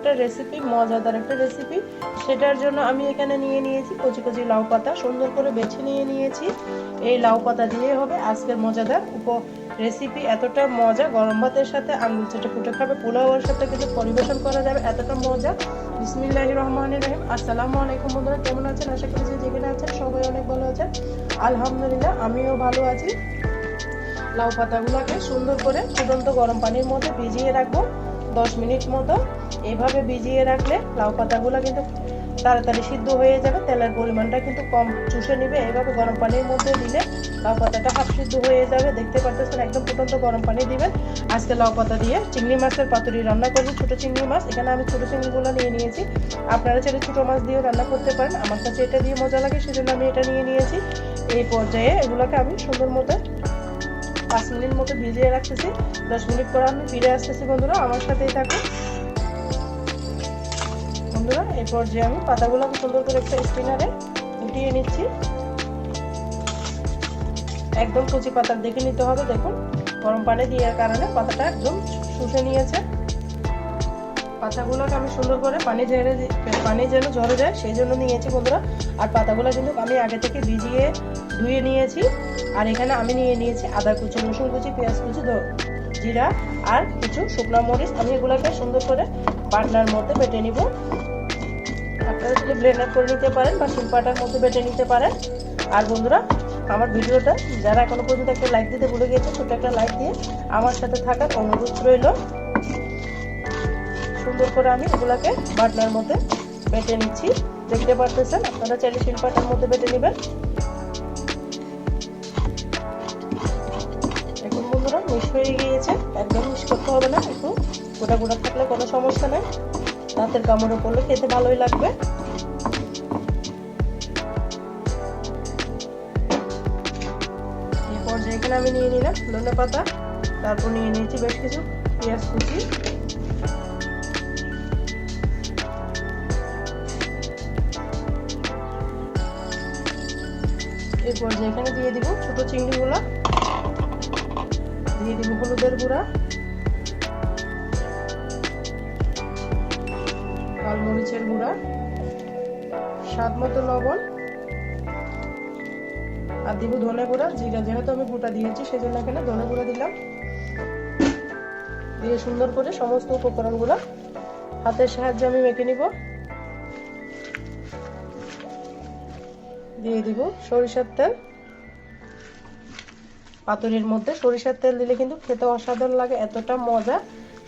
একটা রেসিপি মজাদার একটা রেসিপি সেটার জন্য আমি এখানে নিয়ে নিয়েছি কচি কচি লাউ পাতা। সুন্দর করে বেছে নিয়ে নিয়েছি। এই লাউ পাতা দিয়ে হবে আজকের মজাদার উপ রেসিপি এতটা মজা, গরম ভাতের সাথে আঙুল চেটে ফুটে খাবে, পোলাওয়ের সাথে কিন্তু পরিবেশন করা যাবে। এতটা মজা। বিসমিল্লাহ রহমান রহিম। আসসালামু আলাইকুম বন্ধুরা, কেমন আছেন? আশা করি যে যেখানে আছেন সবাই অনেক ভালো আছেন। আলহামদুলিল্লাহ, আমিও ভালো আছি। লাউ পাতাগুলোকে সুন্দর করে ফুটন্ত গরম পানির মধ্যে ভিজিয়ে রাখব। দশ মিনিট মতো। এভাবে ভিজিয়ে রাখলে লাউ পাতাগুলো কিন্তু তাড়াতাড়ি সিদ্ধ হয়ে যাবে, তেলের পরিমাণটা কিন্তু কম চুষে নিবে। এভাবে গরম পানির মধ্যে দিলে লাউ পাতাটা হাফ সিদ্ধ হয়ে যাবে। দেখতে পাচ্ছেন একদম ফুটন্ত গরম পানি দিবেন। আজকে লাউ পাতা দিয়ে চিংড়ি মাছের পাতুরি রান্না করব, ছোটো চিংড়ি মাছ। এখানে আমি ছোটো চিংড়িগুলো নিয়ে নিয়েছি। আপনারা ছেলে ছোটো মাছ দিয়েও রান্না করতে পারেন। আমার কাছে এটা দিয়ে মজা লাগে, সেজন্য আমি এটা নিয়ে নিয়েছি। এই পর্যায়ে এগুলোকে আমি সুন্দর মতো পাঁচ মিনিট মতো ভিজিয়ে রাখতেছি। দশ মিনিট পর আমি ফিরে আসতেছি বন্ধুরা। আমার সাথেই থাকো বন্ধুরা এই পর্যায়ে আমি পাতাগুলোকে সুন্দর করে একটা স্পিনারে উঠিয়ে নিচ্ছি। একদম কচি পাতা দেখে নিতে হবে, দেখুন। গরম পানি দেওয়ার কারণে পাতাটা একদম শুষে নিয়েছে। পাতাগুলোকে আমি সুন্দর করে পানি ঝেড়ে পানি যেন ঝরে যায়, সেই জন্য নিয়েছি বন্ধুরা। আর পাতাগুলো কিন্তু আমি আগে থেকে ভিজিয়ে ধুয়ে নিয়েছি। আর এখানে আমি নিয়ে নিয়েছি আদা কুচি, রসুন কুচি, পেঁয়াজ কুচি জিরা আর কিছু শুকনো মরিচ। আমি এগুলোকে সুন্দর করে পাটনার মধ্যে বেটে নিব। আপনারা ব্লেন্ডার করে নিতে পারেন বা শিলপাটার মধ্যে বেটে নিতে পারেন। আর বন্ধুরা, আমার ভিডিওটা যারা এখনও পর্যন্ত একটা লাইক দিতে ভুলে গিয়েছে ছোট একটা লাইক দিয়ে আমার সাথে থাকার অনুরোধ রইল। সুন্দর করে আমি এগুলাকে বাটনার মধ্যে বেটে নিচ্ছি। দেখতে পারতেছেন? আপনারা চাইলে শিলপাটার মধ্যে বেটে নেবেন। এখন বন্ধুরা, মিশ হয়ে গিয়েছে। একদম মিশ করতে হবে না, একটু গোটা গোটা থাকলে কোনো সমস্যা নেই। দাঁতের কামড়ে পড়লে খেতে ভালোই লাগবে। এই পর্যায়ে এখানে আমি নিয়ে নিলাম ধনে পাতা, তারপর নিয়ে নিয়েছি বেশ কিছু পেঁয়াজ কুচি। এই পর্যায়ে এখানে দিয়ে দিব ছোট চিংড়িগুলো দিয়ে দিব হলুদের গুঁড়া লাল মরিচের গুঁড়া, স্বাদ মতো লবণ, আর দিব ধনে গুঁড়া, জিরা। যেহেতু আমি গোটা দিয়েছি, সেজন্য এখানে ধনে গুঁড়া দিলাম। দিয়ে সুন্দর করে সমস্ত উপকরণগুলো হাতের সাহায্যে আমি মেখে নিব। দিয়ে দিব সরিষার তেল। পাতুরির মধ্যে সরিষার তেল দিলে কিন্তু খেতে অসাধারণ লাগে, এতটা মজা।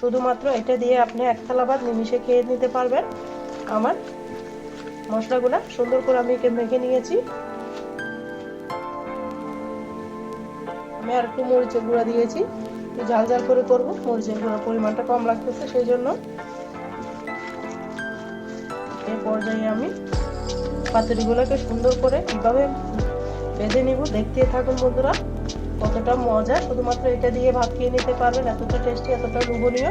শুধুমাত্র এটা দিয়ে আপনি এক থালা ভাত নিমিশে খেয়ে নিতে পারবেন। আমার মশলাগুলো সুন্দর করে আমি মেখে নিয়েছি। আমি আর একটু মরিচের গুঁড়া দিয়েছি। ঝাল ঝাল করে করব, মরিচের গুঁড়ার পরিমাণটা কম লাগতেছে সেই জন্য। এই পর্যায়ে আমি পাতুরিগুলোকে সুন্দর করে কীভাবে বেঁধে নিব। দেখতে থাকুন বন্ধুরা। কতটা মজা, শুধুমাত্র এটা দিয়ে ভাত খেয়ে নিতে পারবেন, এতটা টেস্টি এতটা লোভনীয়।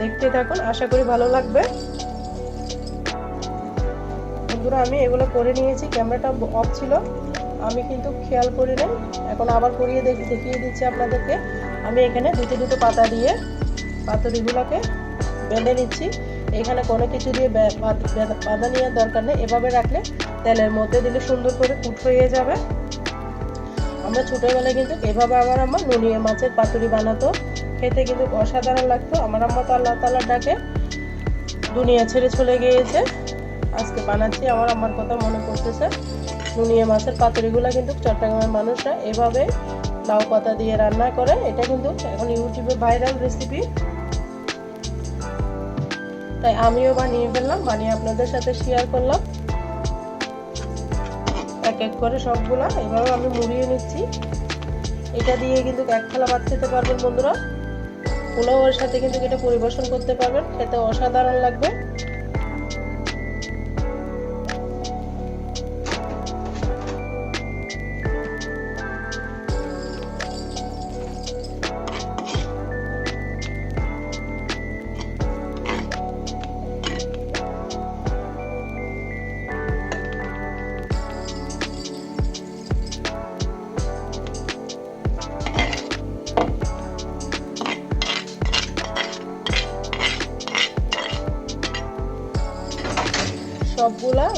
দেখতে থাকুন, আশা করি ভালো লাগবে। বন্ধুরা, আমি এগুলো করে নিয়েছি, ক্যামেরাটা অফ ছিল। আমি কিন্তু খেয়াল করি নাই এখন আবার করিয়ে দেখি, দেখিয়ে দিচ্ছি আপনাদেরকে। আমি এখানে দুটো দুটো পাতা দিয়ে, পাতুরিগুলোকে বেঁধে নিচ্ছি। এখানে কোনো কিছু দিয়ে বাঁধা নেওয়ার দরকার নেই। এভাবে রাখলে তেলের মধ্যে দিলে সুন্দর করে কুট হয়ে যাবে। আমরা ছোটোবেলায় কিন্তু এভাবে আমার আম্মা নুনিয়া মাছের পাতুরি বানাতো। খেতে কিন্তু অসাধারণ লাগতো। আমার আম্মা তো আল্লাহ তালার ডাকে দুনিয়া ছেড়ে চলে গিয়েছে। আজকে বানাচ্ছি, আমার আমার কথা মনে পড়তেছে। নুনিয়া মাছের পাতুরিগুলো কিন্তু চট্টগ্রামের মানুষরা এভাবে লাউ পাতা দিয়ে রান্না করে। এটা কিন্তু এখন ইউটিউবে ভাইরাল রেসিপি তাই আমিও বানিয়ে ফেললাম, বানিয়ে আপনাদের সাথে শেয়ার করলাম। এক এক করে সবগুলা। এভাবে আমি মুড়িয়ে নিচ্ছি। এটা দিয়ে কিন্তু এক থালা ভাত খেতে পারবেন বন্ধুরা। পোলাওয়ের সাথে কিন্তু এটা পরিবেশন করতে পারবেন। খেতে অসাধারণ লাগবে।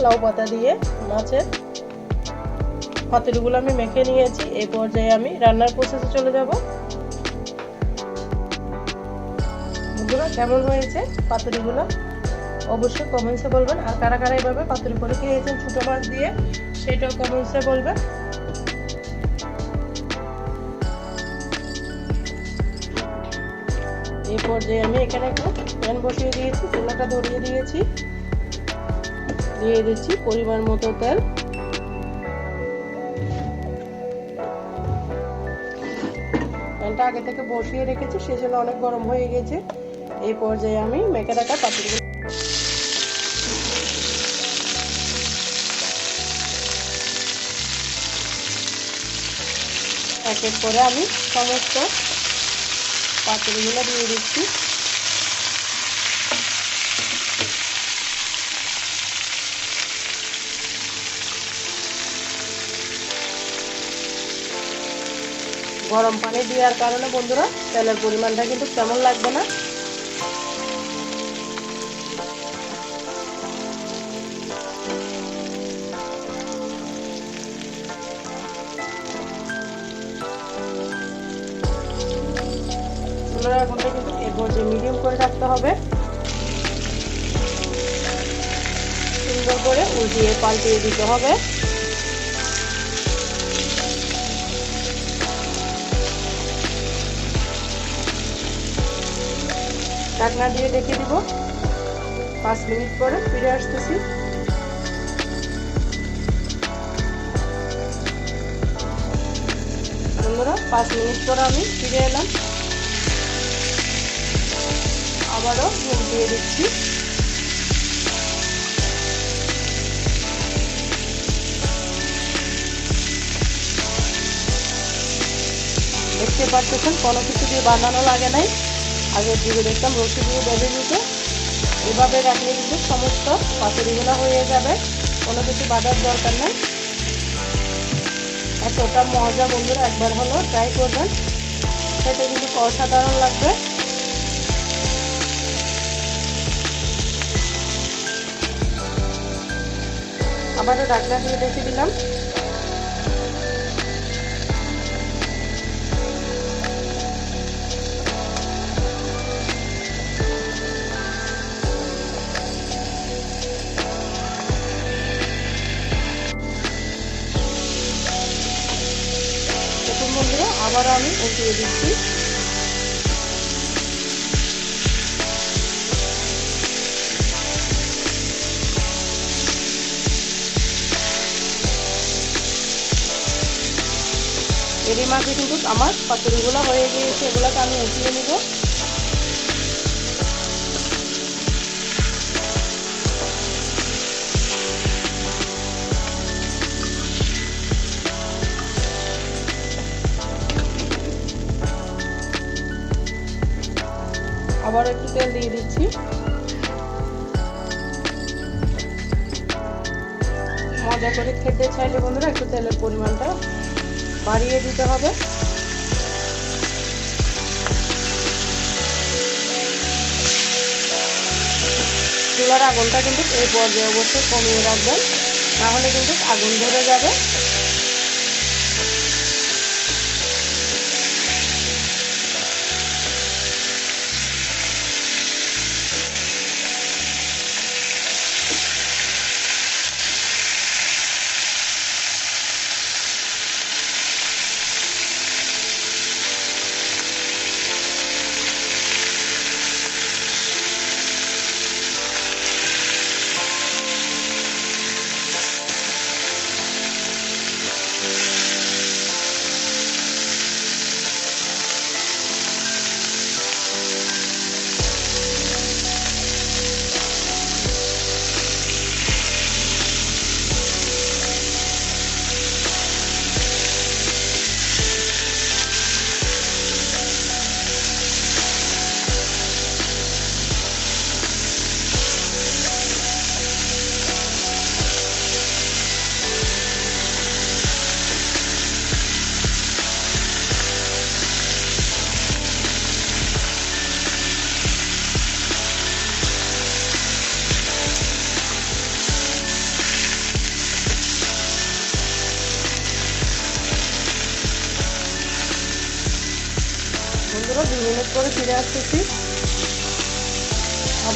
লাউ পাতা দিয়ে মাছের পাতুরিগুলো আমি মেখে নিয়েছি। এই পর্যায়ে আমি রান্নার প্রসেসে চলে যাব। বন্ধুরা, কেমন হয়েছে পাতুরিগুলো অবশ্যই কমেন্টসে বলবেন। আর কারা কারা এভাবে পাতুরি করে খেয়েছেন ছোটো মাছ দিয়ে, সেটাও কমেন্টসে বলবেন। এই পর্যায়ে আমি এখানে একটু প্যান বসিয়ে দিয়েছি, চুলাটা ধরিয়ে দিয়েছি। দিয়ে দিচ্ছি পরিমাণ মতো তেল। প্যানটা আগে থেকে বসিয়ে রেখেছি, সেজন্য অনেক গরম হয়ে গেছে। এই পর্যায়ে আমি মেখে রাখা পাতুরিগুলো এক এক করে আমি সমস্ত পাতুরিগুলো দিয়ে দিচ্ছি। গরম পানি দেওয়ার কারণে বন্ধুরা, তেলের পরিমাণটা কিন্তু তেমন লাগবে না। আগুনটা কিন্তু মিডিয়াম করে রাখতে হবে। সুন্দর করে উল্টিয়ে পাল্টিয়ে দিতে হবে। ঢাকনা দিয়ে রেখে দিব। পাঁচ মিনিট পরে ফিরে আসতেছি। বন্ধুরা, পাঁচ মিনিট পরে আমি ফিরে এলাম। আবারও নুন দিয়ে দিচ্ছি। দেখতে পাচ্ছেন, কোনো কিছু দিয়ে বানানো লাগে নাই। আগের দিকে দেখতাম রসি দিয়ে বেঁধে দিতে এভাবে রাখলে কিন্তু সমস্ত পাতুরিগুলো হয়ে যাবে। কোনো কিছু বাঁধার দরকার নেই। এতটা মজা বন্ধুরা, একবার হলো ট্রাই করবেন। সেটা কিন্তু অসাধারণ লাগবে। আবারও ডাকনা দিয়ে রেখে দিলাম। আবারও আমি উঠিয়ে দিচ্ছি। এরই মাঝে কিন্তু আমার পাতুরিগুলো হয়ে গিয়েছে, এগুলোকে আমি উঠিয়ে নিব। একটু তেল দিয়ে দিচ্ছি। মজা করে খেতে চাইলে বন্ধুরা, একটু তেলের পরিমাণটা বাড়িয়ে দিতে হবে। চুলার আগুনটা কিন্তু এই পর্যায়ে অবশ্যই কমিয়ে রাখবেন নাহলে কিন্তু আগুন ধরে যাবে।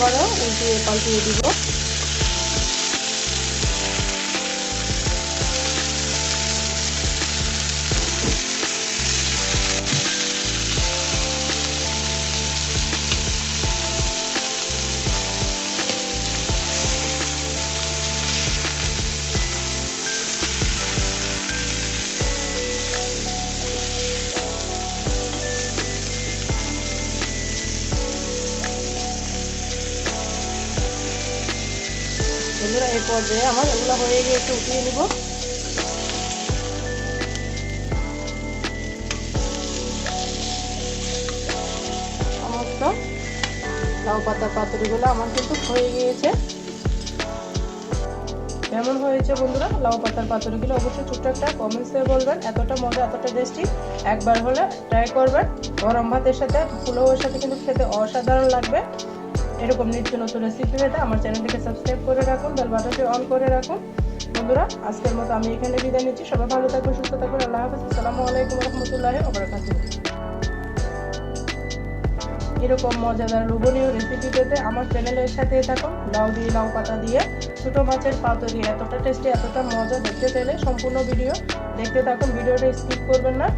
আবারও উল্টিয়ে পাল্টিয়ে দিব পর্যায়ে আমার এগুলো হয়ে গিয়ে একটু উঠিয়ে নিব। সমস্ত লাউ পাতার পাতুরিগুলো আমার কিন্তু হয়ে গিয়েছে। কেমন হয়েছে বন্ধুরা? লাউ পাতার পাতুরিগুলো অবশ্যই ছোট্ট কমেন্টসে বলবেন। এতটা মজা, এতটা টেস্টি একবার হলে ট্রাই করবেন। গরম ভাতের সাথে, পোলাওয়ের সাথে কিন্তু খেতে অসাধারণ লাগবে। এরকম নিত্য নতুন রেসিপি পেতে আমার চ্যানেলটিকে সাবস্ক্রাইব করে রাখুন বেল বাটনটি অন করে রাখুন। বন্ধুরা, আজকের মতো আমি এখানে বিদায় নিচ্ছি। সবাই ভালো থাকবেন সুস্থ থাকবেন আল্লাহ হাফিজ। আসসালামু আলাইকুম রহমতুল্লাহ ওবরাকাতুহ এরকম মজাদার লোভনীয় রেসিপি পেতে আমার চ্যানেলের সাথে থাকুন। লাউ দিয়ে লাউ পাতা দিয়ে, ছোটো মাছের পাতুরি এতটা টেস্টি এতটা মজা দেখতে পেলে সম্পূর্ণ ভিডিও দেখতে থাকুন। ভিডিওটা স্কিপ করবেন না।